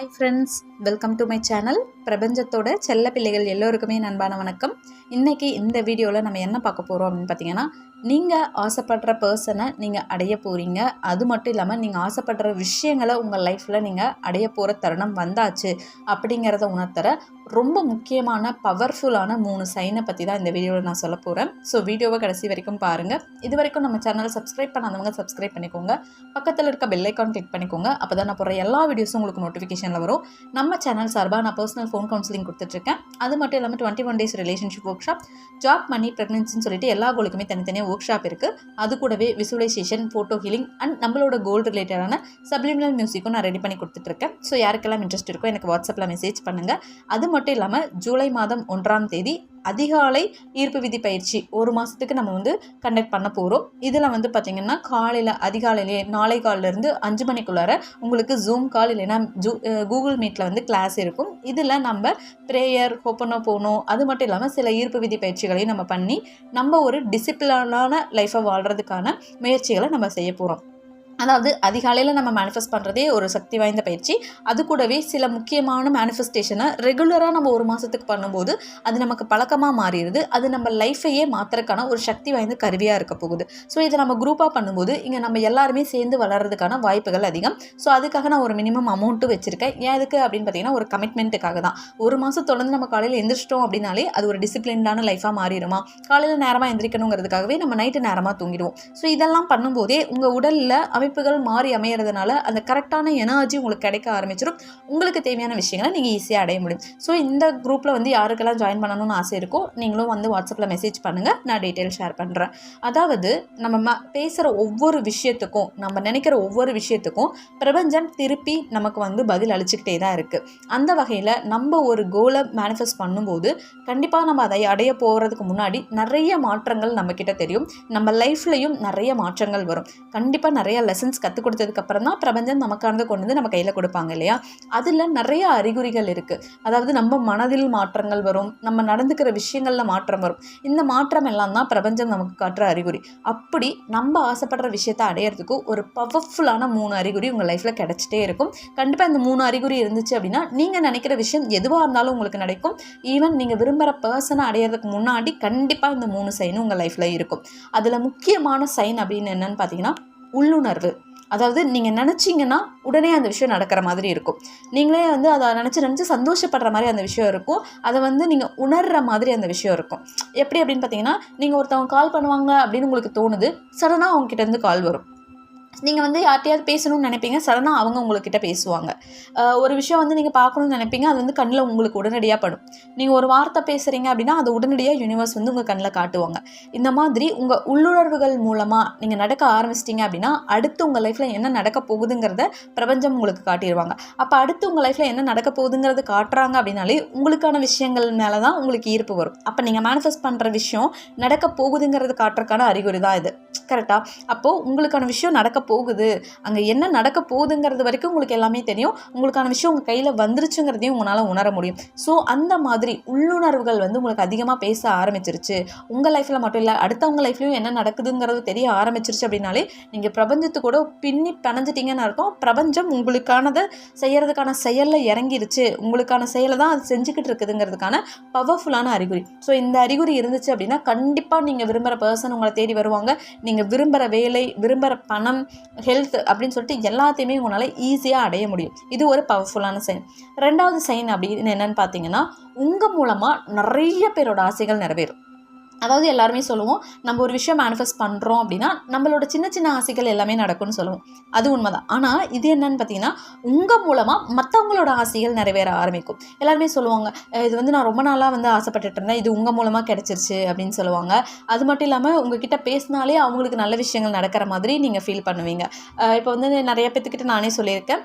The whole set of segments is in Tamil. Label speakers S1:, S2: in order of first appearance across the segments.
S1: Hi friends welcome to my channel பிரபஞ்சத்தோட செல்ல பிள்ளைகள் எல்லோருக்குமே நண்பான வணக்கம். இன்றைக்கி இந்த வீடியோவில் நம்ம என்ன பார்க்க போகிறோம் அப்படின்னு பார்த்தீங்கன்னா நீங்கள் ஆசைப்படுற பர்சனை நீங்கள் அடைய போகிறீங்க அது மட்டும் இல்லாமல் நீங்கள் ஆசைப்படுற விஷயங்களை உங்கள் லைஃப்பில் நீங்கள் அடைய போகிற தருணம் வந்தாச்சு அப்படிங்கிறத உணர்த்துற ரொம்ப முக்கியமான பவர்ஃபுல்லான மூணு சைனை பற்றி தான் இந்த வீடியோவில் நான் சொல்ல போகிறேன் ஸோ வீடியோவை கடைசி வரைக்கும் பாருங்கள் இது வரைக்கும் நம்ம சேனலை சப்ஸ்கிரைப் பண்ணாதவங்க சப்ஸ்கிரைப் பண்ணிக்கோங்க. பக்கத்தில் இருக்க பெல் ஐக்கான் கிளிக் பண்ணிக்கோங்க. அப்போ தான் நான் போகிற எல்லா வீடியோஸும் உங்களுக்கு நோட்டிஃபிகேஷன் நோட்டிஃபிகேஷனில் வரும். நம்ம சேனல் சார்பாக நான் பர்சனல் ஃபோன் கவுன்சிலிங் கொடுத்துட்ருக்கேன். அது மட்டும் இல்லாமல் twenty one days relationship workshop job money ப்ரெக்னன்சின்னு சொல்லிட்டு எல்லா கோலுக்குமே தனித்தனியாக ஒர்க் ஷாப் இருக்குது அது கூடவே விசுவலைசேஷன் ஃபோட்டோ ஹீலிங் அண்ட் நம்மளோட கோல் ரிலேட்டடான சப்ளிமினல் மியூசிக்கும் நான் ரெடி பண்ணி கொடுத்துட்ருக்கேன். ஸோ யாருக்கெல்லாம் இன்ட்ரெஸ்ட் இருக்கோ எனக்கு வாட்ஸ்அப்பில் மெசேஜ் பண்ணுங்கள் அது மட்டும் இல்லாமல் ஜூலை மாதம் ஒன்றாம் தேதி அதிகாலை ஈர்ப்பு விதி பயிற்சி ஒரு மாதத்துக்கு நம்ம வந்து கண்டக்ட் பண்ண போகிறோம் இதில் வந்து பார்த்திங்கன்னா காலையில் அதிகாலையிலே நாளை காலிலேருந்து அஞ்சு மணிக்குள்ளார உங்களுக்கு ஜூம் கால் இல்லைன்னா ஜூ கூகுள் மீட்டில் வந்து கிளாஸ் இருக்கும். இதில் நம்ம ப்ரேயர் ஹோப்பனோ போகணும் அது மட்டும் இல்லாமல் சில ஈர்ப்பு விதி பயிற்சிகளையும் நம்ம பண்ணி நம்ம ஒரு டிசிப்ளினான லைஃப்பை வாழ்கிறதுக்கான முயற்சிகளை நம்ம செய்ய போகிறோம் அதாவது அதிகாலையில் நம்ம மேனிஃபெஸ்ட் பண்ணுறதே ஒரு சக்தி வாய்ந்த பயிற்சி. அது கூடவே சில முக்கியமான மேனிஃபெஸ்டேஷனை ரெகுலராக நம்ம ஒரு மாதத்துக்கு பண்ணும்போது அது நமக்கு பழக்கமாக மாறிடுது. அது நம்ம லைஃப்பையே மாற்றுறதுக்கான ஒரு சக்தி வாய்ந்த கருவியாக இருக்க போகுது. ஸோ இதை நம்ம குரூப்பாக பண்ணும்போது இங்கே நம்ம எல்லாருமே சேர்ந்து வளர்கிறதுக்கான வாய்ப்புகள் அதிகம். ஸோ அதுக்காக நான் ஒரு மினிமம் அமௌண்ட்டும் வச்சுருக்கேன். ஏன் எதுக்கு அப்படின்னு பார்த்தீங்கன்னா ஒரு கமிட்மெண்ட்டுக்காக தான். ஒரு மாதம் தொடர்ந்து நம்ம காலையில் எந்திரிச்சிட்டோம் அப்படின்னாலே அது ஒரு டிசிப்ளின்டான லைஃபாக மாறிடுமா? காலையில் நேரமாக எந்திரிக்கணுங்கிறதுக்காகவே நம்ம நைட்டு நேரமாக தூங்கிடுவோம். ஸோ இதெல்லாம் பண்ணும்போதே உங்கள் உடலில் அமைப்புகள் மாறி அமையிறதுனால அந்த கரெக்டான எனர்ஜி உங்களுக்கு கிடைக்க ஆரம்பிச்சிடும். உங்களுக்கு தேவையான விஷயங்களை நீங்கள் ஈஸியாக அடைய முடியும். ஸோ இந்த குரூப்பில் வந்து யாருக்கெல்லாம் ஜாயின் பண்ணணும்னு ஆசை இருக்கோ நீங்களும் வந்து வாட்ஸ்அப்பில் மெசேஜ் பண்ணுங்கள் நான் டீட்டெயில் ஷேர் பண்ணுறேன் அதாவது நம்ம ம பேசுகிற ஒவ்வொரு விஷயத்துக்கும் நம்ம நினைக்கிற ஒவ்வொரு விஷயத்துக்கும் பிரபஞ்சம் திருப்பி நமக்கு வந்து பதில் அளிச்சுக்கிட்டே தான் இருக்குது அந்த வகையில் நம்ம ஒரு கோலை மேனிஃபெஸ்ட் பண்ணும்போது கண்டிப்பாக நம்ம அதை அடைய போகிறதுக்கு முன்னாடி நிறைய மாற்றங்கள் நம்மக்கிட்ட தெரியும். நம்ம லைஃப்லையும் நிறைய மாற்றங்கள் வரும். கண்டிப்பாக நிறைய லெசன்ஸ் கற்றுக் கொடுத்ததுக்கப்புறம் தான் பிரபஞ்சம் நமக்கானதை கொண்டு வந்து நம்ம கையில் கொடுப்பாங்க இல்லையா? அதில் நிறைய அறிகுறிகள் இருக்குது அதாவது நம்ம மனதில் மாற்றங்கள் வரும் நம்ம நடந்துக்கிற விஷயங்களில் மாற்றம் வரும். இந்த மாற்றம் எல்லாம் தான் பிரபஞ்சம் நமக்கு காட்டுற அறிகுறி. அப்படி நம்ம ஆசைப்படுற விஷயத்தை அடையிறதுக்கு ஒரு பவர்ஃபுல்லான மூணு அறிகுறி உங்கள் லைஃப்பில் கிடச்சிட்டே இருக்கும். கண்டிப்பாக இந்த மூணு அறிகுறி இருந்துச்சு அப்படின்னா நீங்கள் நினைக்கிற விஷயம் எதுவாக இருந்தாலும் உங்களுக்கு நடக்கும் ஈவன் நீங்கள் விரும்புகிற பர்சனை அடையிறதுக்கு முன்னாடி கண்டிப்பாக இந்த மூணு சைனும் உங்கள் லைஃப்பில் இருக்கும். அதில் முக்கியமான சைன் அப்படின்னு என்னன்னு பார்த்தீங்கன்னா உள்ளுணர்வு. அதாவது நீங்கள் நினச்சிங்கன்னா உடனே அந்த விஷயம் நடக்கிற மாதிரி இருக்கும். நீங்களே வந்து அதை நினச்சி நினச்சி சந்தோஷப்படுற மாதிரி அந்த விஷயம் இருக்கும். அதை வந்து நீங்கள் உணர்கிற மாதிரி அந்த விஷயம் இருக்கும். எப்படி அப்படின்னு பார்த்தீங்கன்னா நீங்கள் ஒருத்தவங்க கால் பண்ணுவாங்க அப்படின்னு உங்களுக்கு தோணுது சடனாக அவங்ககிட்ட இருந்து கால் வரும். நீங்கள் வந்து யார்ட்டையாவது பேசணும்னு நினைப்பீங்க சடனாக அவங்க உங்கள்கிட்ட பேசுவாங்க. ஒரு விஷயம் வந்து நீங்கள் பார்க்கணும்னு நினைப்பீங்க அது வந்து கண்ணில் உங்களுக்கு உடனடியாக படும். நீங்கள் ஒரு வார்த்தை பேசுகிறீங்க அப்படின்னா அது உடனடியாக யூனிவர்ஸ் வந்து உங்கள் கண்ணில் காட்டுவாங்க. இந்த மாதிரி உங்கள் உள்ளுணர்வுகள் மூலமாக நீங்கள் நடக்க ஆரம்பிச்சிட்டிங்க அப்படின்னா அடுத்து உங்கள் லைஃப்பில் என்ன நடக்க போகுதுங்கிறத பிரபஞ்சம் உங்களுக்கு காட்டிடுவாங்க அப்போ அடுத்து உங்கள் லைஃப்பில் என்ன நடக்க போகுதுங்கிறது காட்டுறாங்க அப்படின்னாலே உங்களுக்கான விஷயங்கள் மேலே தான் உங்களுக்கு ஈர்ப்பு வரும். அப்போ நீங்கள் மேனிஃபெஸ்ட் பண்ணுற விஷயம் நடக்க போகுதுங்கிறது காட்டுறதுக்கான அறிகுறி தான் இது. கரெக்டாக அப்போது உங்களுக்கான விஷயம் நடக்க போகுது? அங்கே என்ன நடக்க போகுதுங்கிறது வரைக்கும் உங்களுக்கு எல்லாமே தெரியும். உங்களுக்கான விஷயம் உங்கள் கையில் வந்துருச்சுங்கிறதையும் உங்களால் உணர முடியும். ஸோ அந்த மாதிரி உள்ளுணர்வுகள் வந்து உங்களுக்கு அதிகமாக பேச ஆரம்பிச்சிருச்சு. உங்கள் லைஃப்பில் மட்டும் இல்லை அடுத்தவங்க லைஃப்லையும் என்ன நடக்குதுங்கிறது தெரிய ஆரம்பிச்சிருச்சு அப்படின்னாலே நீங்கள் பிரபஞ்சத்து கூட பின்னி பிணைஞ்சிட்டிங்கன்னு அர்த்தம். பிரபஞ்சம் உங்களுக்கானதை செய்கிறதுக்கான செயலில் இறங்கிருச்சு. உங்களுக்கான செயலை தான் அது செஞ்சுக்கிட்டு இருக்குதுங்கிறதுக்கான பவர்ஃபுல்லான அறிகுறி. ஸோ இந்த அறிகுறி இருந்துச்சு அப்படின்னா கண்டிப்பாக நீங்கள் விரும்புகிற பர்சன் உங்களை தேடி வருவாங்க. நீங்கள் விரும்புகிற வேலை விரும்புகிற பணம் ஹெல்த் அப்படின்னு சொல்லிட்டு எல்லாத்தையுமே உங்களால் ஈஸியாக அடைய முடியும். இது ஒரு பவர்ஃபுல்லான சைன் ரெண்டாவது சைன் அப்படின்னு என்னென்னு பார்த்தீங்கன்னா உங்கள் மூலமாக நிறைய பேரோட ஆசைகள் நிறைவேறும். அதாவது எல்லாருமே சொல்லுவோம் நம்ம ஒரு விஷயம் மேனிஃபெஸ்ட் பண்ணுறோம் அப்படின்னா நம்மளோட சின்ன சின்ன ஆசைகள் எல்லாமே நடக்கும்னு சொல்லுவோம். அது உண்மைதான். ஆனால் இது என்னன்னு பார்த்தீங்கன்னா உங்கள் மூலமாக மற்றவங்களோட ஆசைகள் நிறைவேற ஆரம்பிக்கும். எல்லாருமே சொல்லுவாங்க இது வந்து நான் ரொம்ப நாளாக வந்து ஆசைப்பட்டுட்டு இருந்தேன் இது உங்கள் மூலமாக கிடச்சிருச்சு அப்படின்னு சொல்லுவாங்க. அது மட்டும் இல்லாமல் உங்ககிட்ட பேசினாலே அவங்களுக்கு நல்ல விஷயங்கள் நடக்கிற மாதிரி நீங்கள் ஃபீல் பண்ணுவீங்க. இப்போ வந்து நிறைய பேத்துக்கிட்ட நானே சொல்லியிருக்கேன்.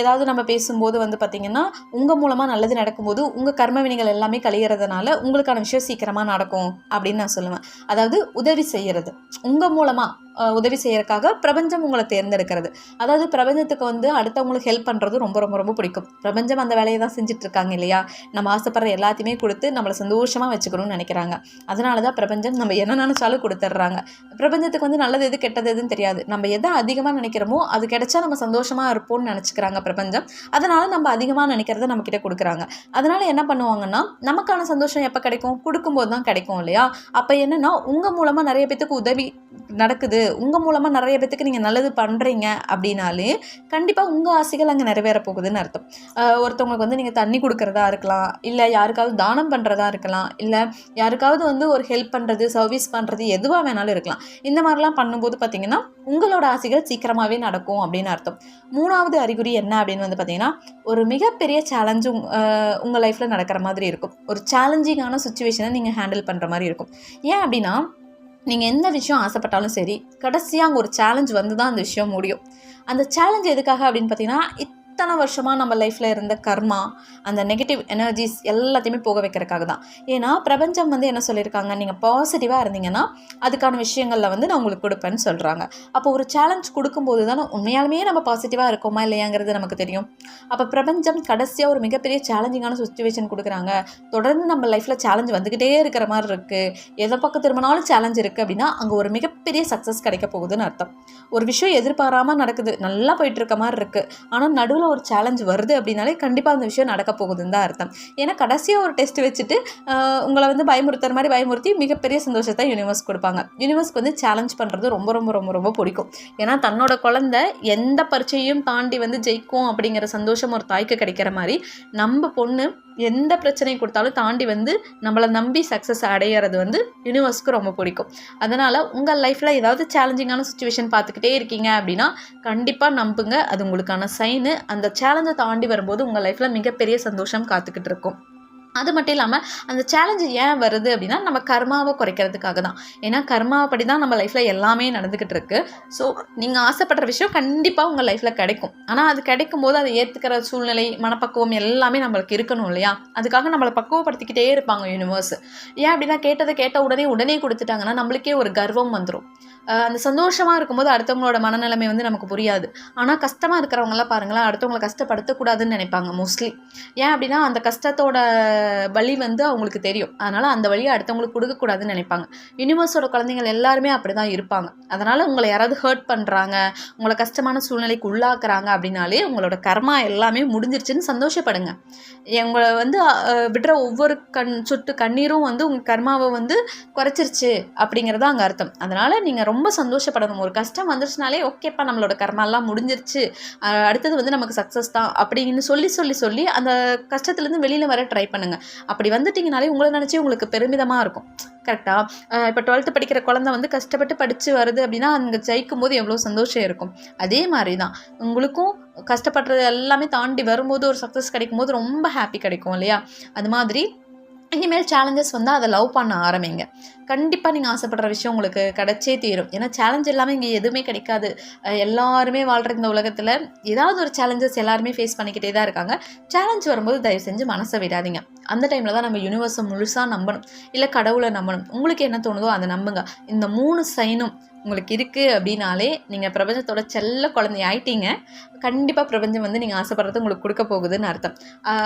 S1: ஏதாவது நம்ம பேசும்போது வந்து பார்த்திங்கன்னா உங்கள் மூலமாக நல்லது நடக்கும்போது உங்கள் கர்ம வினைகள் எல்லாமே கழிகிறதுனால உங்களுக்கான விஷயம் சீக்கிரமாக நடக்கும் அப்படி அப்படின்னு நான் சொல்லுவேன். அதாவது உதவி செய்கிறது உங்கள் மூலமாக உதவி செய்யறதுக்காக பிரபஞ்சம் உங்களை தேர்ந்தெடுக்கிறது. அதாவது பிரபஞ்சத்துக்கு வந்து அடுத்தவங்களுக்கு ஹெல்ப் பண்ணுறது ரொம்ப ரொம்ப ரொம்ப பிடிக்கும். பிரபஞ்சம் அந்த வேலையை தான் செஞ்சுட்டு இருக்காங்க இல்லையா? நம்ம ஆசைப்படுற எல்லாத்தையுமே கொடுத்து நம்மளை சந்தோஷமாக வச்சுக்கணும்னு நினைக்கிறாங்க. அதனால தான் பிரபஞ்சம் நம்ம என்ன நினச்சாலும் கொடுத்துட்றாங்க. பிரபஞ்சத்துக்கு வந்து நல்லது எது கெட்டது எதுன்னு தெரியாது. நம்ம எதை அதிகமாக நினைக்கிறோமோ அது கிடைச்சா நம்ம சந்தோஷமாக இருப்போம்னு நினச்சிக்கிறாங்க பிரபஞ்சம். அதனால் நம்ம அதிகமாக நினைக்கிறத நம்மக்கிட்ட கொடுக்குறாங்க. அதனால் என்ன பண்ணுவாங்கன்னா நமக்கான சந்தோஷம் எப்போ கிடைக்கும்? கொடுக்கும்போது தான் கிடைக்கும் இல்லையா? அப்போ என்னென்னா உங்கள் மூலமாக நிறைய பேத்துக்கு உதவி நடக்குது. உங்கள் மூலமாக நிறைய பேத்துக்கு நீங்கள் நல்லது பண்ணுறீங்க அப்படின்னாலே கண்டிப்பாக உங்கள் ஆசைகள் அங்கே நிறைவேற போகுதுன்னு அர்த்தம். ஒருத்தவங்களுக்கு வந்து நீங்கள் தண்ணி கொடுக்குறதா இருக்கலாம். இல்லை யாருக்காவது தானம் பண்ணுறதா இருக்கலாம். இல்லை யாருக்காவது வந்து ஒரு ஹெல்ப் பண்ணுறது சர்வீஸ் பண்ணுறது எதுவாக வேணாலும் இருக்கலாம். இந்த மாதிரிலாம் பண்ணும்போது பார்த்தீங்கன்னா உங்களோட ஆசைகள் சீக்கிரமாகவே நடக்கும் அப்படின்னு அர்த்தம். மூணாவது அறிகுறி என்ன அப்படின்னு வந்து பார்த்தீங்கன்னா ஒரு மிகப்பெரிய சேலஞ்சும் உங்கள் லைஃப்பில் நடக்கிற மாதிரி இருக்கும். ஒரு சேலஞ்சிங்கான சுச்சுவேஷனை நீங்கள் ஹேண்டில் பண்ணுற மாதிரி இருக்கும். ஏன் அப்படின்னா நீங்கள் எந்த விஷயம் ஆசைப்பட்டாலும் சரி கடைசியாக அங்கே ஒரு சேலஞ்ச் வந்து தான் அந்த விஷயம் முடியும். அந்த சேலஞ்ச் எதுக்காக அப்படின்னு பார்த்தீங்கன்னா இத்தனை வருஷமாக நம்ம லைஃப்பில் இருந்த கர்மா அந்த நெகட்டிவ் எனர்ஜிஸ் எல்லாத்தையுமே போக வைக்கிறதுக்காக தான். ஏன்னா பிரபஞ்சம் வந்து என்ன சொல்லியிருக்காங்க? நீங்கள் பாசிட்டிவாக இருந்தீங்கன்னா அதுக்கான விஷயங்களில் வந்து நான் உங்களுக்கு கொடுப்பேன்னு சொல்கிறாங்க அப்போ ஒரு சேலஞ்ச் கொடுக்கும்போது தானே உண்மையாலுமே நம்ம பாசிட்டிவாக இருக்கோமா இல்லையாங்கிறது நமக்கு தெரியும். அப்போ பிரபஞ்சம் கடைசியாக ஒரு மிகப்பெரிய சேலஞ்சிங்கான சுச்சுவேஷன் கொடுக்குறாங்க. தொடர்ந்து நம்ம லைஃப்பில் சேலஞ்ச் வந்துக்கிட்டே இருக்கிற மாதிரி இருக்குது எதை பக்கம் திரும்பினாலும் சேலஞ்ச் இருக்குது அப்படின்னா அங்கே ஒரு மிகப்பெரிய சக்ஸஸ் கிடைக்க போகுதுன்னு அர்த்தம். ஒரு விஷயம் எதிர்பாராமல் நடக்குது. நல்லா போயிட்டு இருக்க மாதிரி இருக்குது ஆனால் நடுவில் ஒரு சேலஞ்ச் வருது அப்படின்னாலே கண்டிப்பாக அந்த விஷயம் நடக்க போகுதுன்னு தான் அர்த்தம். ஏன்னா கடைசியாக ஒரு டெஸ்ட் வச்சுட்டு உங்களை வந்து பயமுறுத்துற மாதிரி பயமுறுத்தி மிகப்பெரிய சந்தோஷத்தை யூனிவர்ஸ் கொடுப்பாங்க. யூனிவர்ஸ்க்கு வந்து சேலஞ்ச் பண்ணுறது ரொம்ப ரொம்ப ரொம்ப ரொம்ப பிடிக்கும். ஏன்னா தன்னோட குழந்தை எந்த பரீட்சையும் தாண்டி வந்து ஜெயிக்கும் அப்படிங்கிற சந்தோஷம் ஒரு தாய்க்கு கிடைக்கிற மாதிரி நம்ம பொண்ணு எந்த பிரச்சனை கொடுத்தாலும் தாண்டி வந்து நம்மளை நம்பி சக்ஸஸ் அடையிறது வந்து யூனிவர்ஸ்க்கு ரொம்ப பிடிக்கும். அதனால் உங்கள் லைஃப்பில் ஏதாவது சேலஞ்சிங்கான சுச்சுவேஷன் பார்த்துக்கிட்டே இருக்கீங்க அப்படின்னா கண்டிப்பாக நம்புங்க. அது உங்களுக்கான சைனு அந்த சேலஞ்சை தாண்டி வரும்போது உங்கள் லைஃப்பில் மிகப்பெரிய சந்தோஷம் காத்துக்கிட்டு இருக்கும். அது மட்டும் இல்லாமல் அந்த சேலஞ்சு ஏன் வருது அப்படின்னா நம்ம கர்மாவை குறைக்கிறதுக்காக தான். ஏன்னா கர்மாவைப்படி தான் நம்ம லைஃப்பில் எல்லாமே நடந்துக்கிட்டு இருக்கு. ஸோ நீங்கள் ஆசைப்படுற விஷயம் கண்டிப்பாக உங்கள் லைஃப்பில் கிடைக்கும். ஆனால் அது கிடைக்கும் போது அதை ஏற்றுக்கிற சூழ்நிலை மனப்பக்குவம் எல்லாமே நம்மளுக்கு இருக்கணும் இல்லையா? அதுக்காக நம்மளை பக்குவப்படுத்திக்கிட்டே இருப்பாங்க யூனிவர்ஸ் ஏன் அப்படின்னா கேட்டதை கேட்ட உடனே உடனே கொடுத்துட்டாங்கன்னா நம்மளுக்கே ஒரு கர்வம் வந்துடும் அந்த சந்தோஷமாக இருக்கும்போது அடுத்தவங்களோட மனநிலைமை வந்து நமக்கு புரியாது. ஆனால் கஷ்டமாக இருக்கிறவங்களாம் பாருங்களேன் அடுத்தவங்களை கஷ்டப்படுத்தக்கூடாதுன்னு நினைப்பாங்க மோஸ்ட்லி ஏன் அப்படின்னா அந்த கஷ்டத்தோட வழி வந்து அவங்களுக்கு தெரியும். அதனால் அந்த வழியை அடுத்தவங்களுக்கு கொடுக்கக்கூடாதுன்னு நினைப்பாங்க. யூனிவர்ஸோட குழந்தைங்கள் எல்லாருமே அப்படி தான் இருப்பாங்க. அதனால் உங்களை யாராவது ஹர்ட் பண்ணுறாங்க உங்களை கஷ்டமான சூழ்நிலைக்கு உள்ளாக்குறாங்க அப்படின்னாலே உங்களோட கர்மா எல்லாமே முடிஞ்சிருச்சுன்னு சந்தோஷப்படுங்க. உங்களை வந்து விடுற ஒவ்வொரு கண் சொட்டு கண்ணீரும் வந்து உங்கள் கர்மாவை வந்து குறைச்சிருச்சு அப்படிங்கிறது அங்கே அர்த்தம். அதனால் நீங்கள் ரொம்ப சந்தோஷப்படணும். ஒரு கஷ்டம் வந்துருச்சுனாலே ஓகேப்பா நம்மளோட கர்மாலாம் முடிஞ்சிருச்சு. அடுத்தது வந்து நமக்கு சக்ஸஸ் தான் அப்படின்னு சொல்லி சொல்லி சொல்லி அந்த கஷ்டத்துலேருந்து வெளியில் வர ட்ரை பண்ணுங்கள் அப்படி வந்துட்டிங்கனாலே உங்களை நினச்சி உங்களுக்கு பெருமிதமாக இருக்கும். கரெக்டாக இப்போ டுவெல்த்து படிக்கிற குழந்தை வந்து கஷ்டப்பட்டு படித்து வருது அப்படின்னா அங்கே ஜெயிக்கும் போது எவ்வளோ சந்தோஷம் இருக்கும். அதே மாதிரி தான் உங்களுக்கும் கஷ்டப்படுறது எல்லாமே தாண்டி வரும்போது ஒரு சக்ஸஸ் கிடைக்கும் போது ரொம்ப ஹாப்பி கிடைக்கும் இல்லையா? அது மாதிரி இனிமேல் சேலஞ்சஸ் வந்தால் அதை லவ் பண்ண ஆரம்பிங்க. கண்டிப்பாக நீங்கள் ஆசைப்படுற விஷயம் உங்களுக்கு கிடைச்சே தீரும். ஏன்னா சேலஞ்ச் எல்லாமே இங்கே எதுவுமே கிடைக்காது. எல்லாருமே வாழ்கிற இந்த உலகத்தில் ஏதாவது ஒரு சேலஞ்சஸ் எல்லாருமே ஃபேஸ் பண்ணிக்கிட்டே தான் இருக்காங்க. சேலஞ்ச் வரும்போது தயவு செஞ்சு மனசை விடாதீங்க. அந்த டைமில் தான் நம்ம யூனிவர்ஸை முழுசாக நம்பணும். இல்லை கடவுளை நம்பணும். உங்களுக்கு என்ன தோணுதோ அதை நம்புங்க. இந்த மூணு சைனும் உங்களுக்கு இருக்குது அப்படின்னாலே நீங்கள் பிரபஞ்சத்தோட செல்ல குழந்தை ஆயிட்டீங்க கண்டிப்பாக பிரபஞ்சம் வந்து நீங்கள் ஆசைப்படுறது உங்களுக்கு கொடுக்க போகுதுன்னு அர்த்தம்.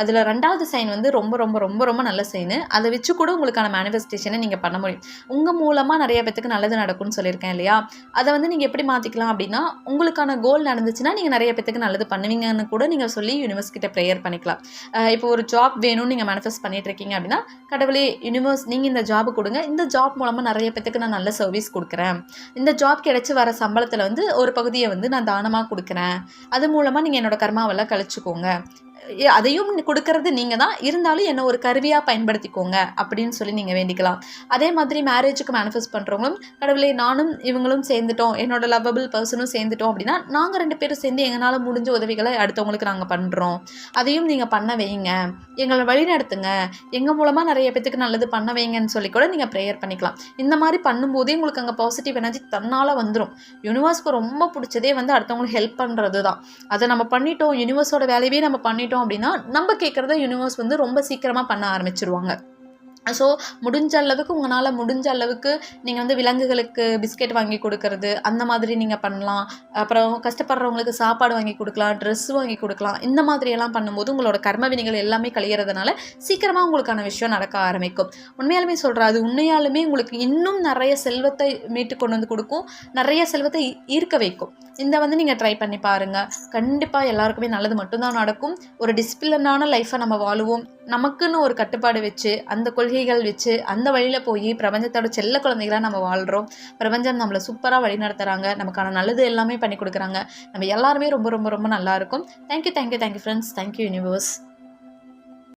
S1: அதில் ரெண்டாவது சைன் வந்து ரொம்ப ரொம்ப ரொம்ப ரொம்ப நல்ல சைனு அதை வச்சு கூட உங்களுக்கான மேனிஃபெஸ்டேஷனை நீங்கள் பண்ண முடியும். உங்கள் மூலமாக நிறைய பேத்துக்கு நல்லது நடக்கும்னு சொல்லியிருக்கேன் இல்லையா? அதை வந்து நீங்கள் எப்படி மாற்றிக்கலாம் அப்படின்னா உங்களுக்கான கோல் நடந்துச்சுன்னா நீங்கள் நிறைய பேத்துக்கு நல்லது பண்ணுவீங்கன்னு கூட நீங்கள் சொல்லி யூனிவர்ஸ் கிட்ட ப்ரேயர் பண்ணிக்கலாம். இப்போ ஒரு ஜாப் வேணும்னு நீங்கள் மேனிஃபெஸ்ட் பண்ணிட்டு இருக்கீங்க அப்படின்னா கடவுளே யூனிவர்ஸ் நீங்கள் இந்த ஜாப் கொடுங்க. இந்த ஜாப் மூலமாக நிறைய பேத்துக்கு நான் நல்ல சர்வீஸ் கொடுக்குறேன். இந்த ஜாப் கிடச்சி வர சம்பளத்தில் வந்து ஒரு பகுதியை வந்து நான் தானமாக கொடுக்குறேன். அது மூலமாக நீங்கள் என்னோடய கர்மாவெல்லாம் கழிச்சுக்கோங்க. அதையும் கொடுக்கறது நீங்கள் தான். இருந்தாலும் என்ன ஒரு கருவியாக பயன்படுத்திக்கோங்க அப்படின்னு சொல்லி நீங்கள் வேண்டிக்கலாம். அதே மாதிரி மேரேஜுக்கு மேனிஃபெஸ்ட் பண்ணுறவங்களும் கடவுளே நானும் இவங்களும் சேர்ந்துட்டோம். என்னோட லவ்வபிள் பர்சனும் சேர்ந்துட்டோம் அப்படின்னா நாங்கள் ரெண்டு பேரும் சேர்ந்து எங்களால் முடிஞ்ச உதவிகளை அடுத்தவங்களுக்கு நாங்கள் பண்ணுறோம் அதையும் நீங்கள் பண்ண வைங்க. எங்களை வழி நடத்துங்க எங்கள் மூலமாக நிறைய பேத்துக்கு நல்லது பண்ண வைங்கன்னு சொல்லி கூட நீங்கள் ப்ரேயர் பண்ணிக்கலாம். இந்த மாதிரி பண்ணும்போதே உங்களுக்கு அங்கே பாசிட்டிவ் எனர்ஜி தன்னால் வந்துடும் யூனிவர்ஸ்க்கு ரொம்ப பிடிச்சதே வந்து அடுத்தவங்களுக்கு ஹெல்ப் பண்ணுறது தான் அதை நம்ம பண்ணிட்டோம். யூனிவர்ஸோட வேலையவே நம்ம பண்ணிட்டோம். அப்படின்னா நம்ம கேட்குறத யூனிவர்ஸ் வந்து ரொம்ப சீக்கிரமாக பண்ண ஆரம்பிச்சிருவாங்க. ஸோ முடிஞ்ச அளவுக்கு உங்களால் முடிஞ்ச அளவுக்கு நீங்கள் வந்து விலங்குகளுக்கு பிஸ்கெட் வாங்கி கொடுக்கறது அந்த மாதிரி நீங்கள் பண்ணலாம். அப்புறம் கஷ்டப்படுறவங்களுக்கு சாப்பாடு வாங்கி கொடுக்கலாம் ட்ரெஸ் வாங்கி கொடுக்கலாம். இந்த மாதிரியெல்லாம் பண்ணும்போது உங்களோட கர்ம வினைகள் எல்லாமே கழியறதுனால சீக்கிரமாக உங்களுக்கான விஷயம் நடக்க ஆரம்பிக்கும். உண்மையாலுமே சொல்கிறேன் அது உண்மையாலுமே உங்களுக்கு இன்னும் நிறைய செல்வத்தை மீட்டு கொண்டு வந்து கொடுக்கும். நிறைய செல்வத்தை ஈர்க்க வைக்கும். இந்த வந்து நீங்கள் ட்ரை பண்ணி பாருங்கள் கண்டிப்பாக எல்லாருக்குமே நல்லது மட்டும்தான் நடக்கும். ஒரு டிசிப்ளினான லைஃப்பை நம்ம வாழுவோம். நமக்குன்னு ஒரு கட்டுப்பாடு வச்சு அந்த கொள்கைகள் வச்சு அந்த வழியில் போய் பிரபஞ்சத்தோட செல்ல குழந்தைகளாக நம்ம வாழ்கிறோம் பிரபஞ்சம் நம்மளை சூப்பராக வழி நடத்துகிறாங்க நமக்கான நல்லது எல்லாமே பண்ணி கொடுக்குறாங்க. நம்ம எல்லாருமே ரொம்ப ரொம்ப ரொம்ப நல்லாயிருக்கும் thank you thank you thank you friends thank you universe